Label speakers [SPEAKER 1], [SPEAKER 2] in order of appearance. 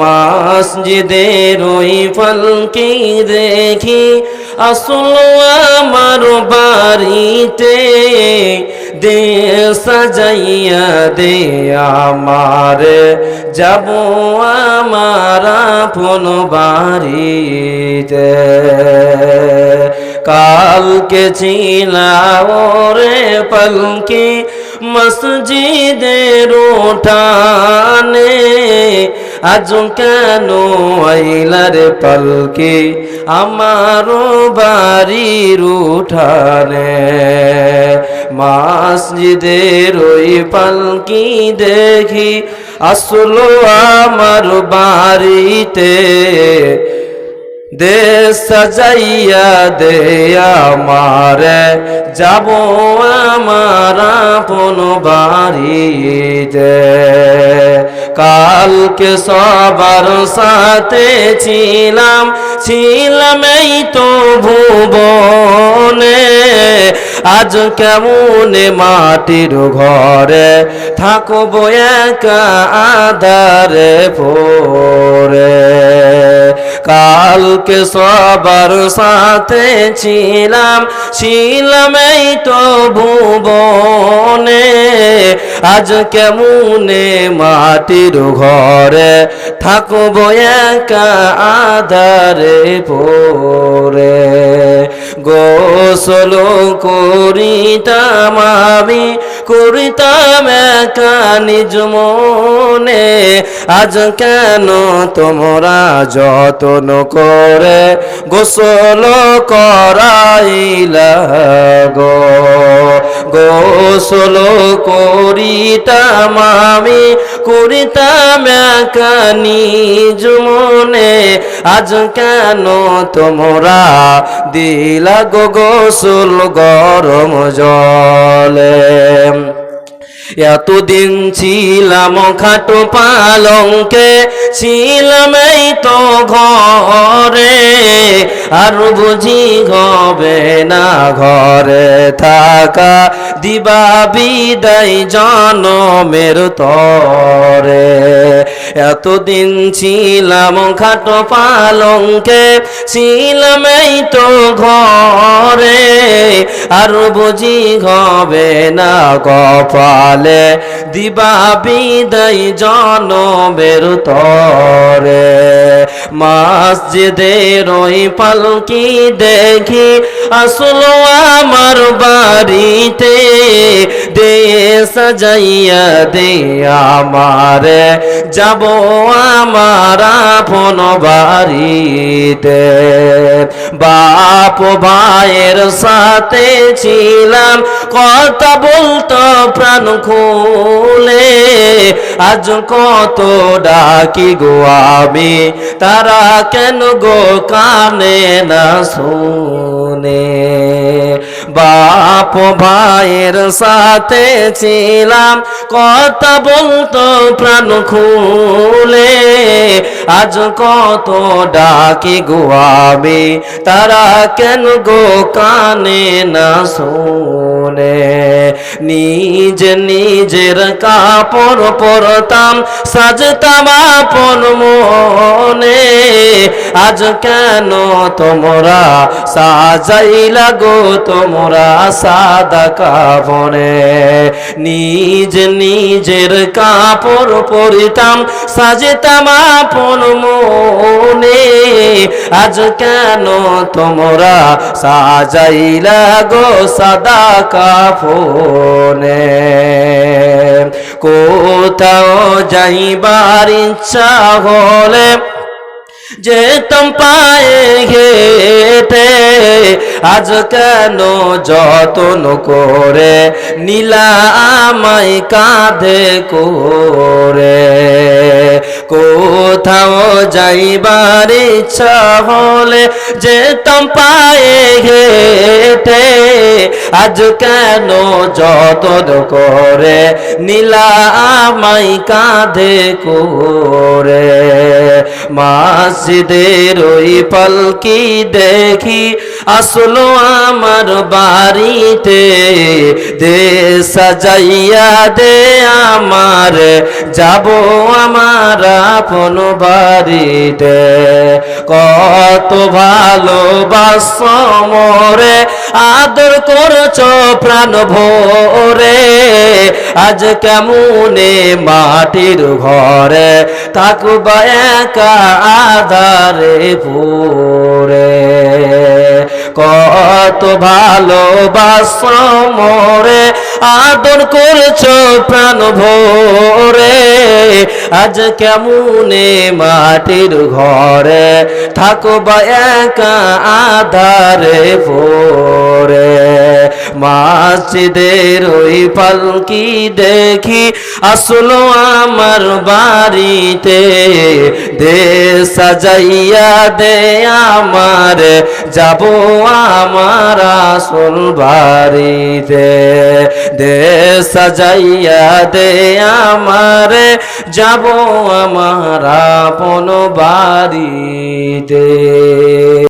[SPEAKER 1] মসজিদের ওই ফলকে দেখি, আসলো আমার বাড়িতে দে সাজাইয়া দে আমার। যাব আমার আপন বাড়িতে। কালকে ছিলা ওরে পলকে, মসজিদের উঠানে আজ কেন আইলার পলকে? আমারও বাড়ির উঠানে। মসজিদের ওই পালকি দেখি, আসলো আমার বাড়িতে। দে সাজাইয়া দে আমার, যাব আমার আপন বাড়িতে। কালকে সবার সাথে ছিলাম ছিলাম এই তো ভুবনে। আজ কেমন মাটির ঘরে থাকব একা আধারে পরে কালকে সবার সাথে ছিলাম ছিলাম এই তো ভুবনে। আজ কেমনে মাটির ঘরে থাকব একা আধারে পরে গোসল করিতাম আমি, করিতাম একা নিজ মনে। আজ কেন তোমরা যতন করে গোসল করাইলা গো? গোসল করিতাম আমি, করিতাম একা নিজ মনে। আজ কেন তোমরা দিলা গো গোসল গরম জলে? এতদিন ছিলাম খাটো পালংকে ছিলাম এই তো ঘরে। আর বুঝি হবে না ঘরে থাকা দিবা বিদায় জনমের তরে। এতদিন ছিলাম খাটো পালঙ্কে, ছিলাম এই তো ঘরে। আর বুঝি হবে না কপালে, দিবা বিদায় জনমের তরে। মসজিদের ওই পালকি দেখি, আসলো আমার বাড়িতে দে সাজাইয়া দে আমার। যাব আমার আপন বাড়িতে। বাপ ভাইয়ের সাথে ছিলাম, কথা বলতো প্রাণ খুলে। আজ কত ডাকি গো আমি তারা কেন গো কানে না শুনে? বাপ ভাইয়ের সাথে ছিলাম, কথা বলতো প্রাণ খুলে। আজ কত ডাকি গো আমি, তারা কেন গো কানে না শোনে? নিজ নিজের কাপড় পরতাম, সাজতাম আপন মনে। আজ কেন তোমরা সাজাইলা গো তোমরা সাদা কাপড়ে নিজ নিজের কাপড় পরিতাম, সাজতাম আপন মনে। আজ কেন তোমরা সাজাইলা গো সাদা কাফনে কোথাও যাইবার ইচ্ছা হলে যেতম পায়ে ঘেটে আজ কেন যতন করে নীলা আমায় কাঁধে করে? কোথাও যাইবার ইচ্ছা হলে যেতম পায়ে ঘেটে আজ কেন যতন করে নীলা আমায় কাঁধে করে? মসজিদের ওই পালকি দেখি। আসলো আমার বাড়িতে, দে সাজাইয়া দে আমার, যাব আমার আপন বাড়িতে। কত ভালোবাস মরে, আদর করছ প্রাণ ভোরে। আজ কেমনে মাটির ঘরে, থাকবা একা আধারে পুরে। কত ভালোবাস মোরে, আদর করছ প্রাণ ভোরে। আজ কেমনে মাটির ঘরে থাকবা একা আধারে ভোরে। মাসিদের ওই পালকি দেখি? আসলো আমার বাড়িতে, দে সাজাইয়া দে আমার, যাব আমার আসল বাড়িতে। দে সাজাইয়া দে আমার, যাব আমার আপন বাড়িতে।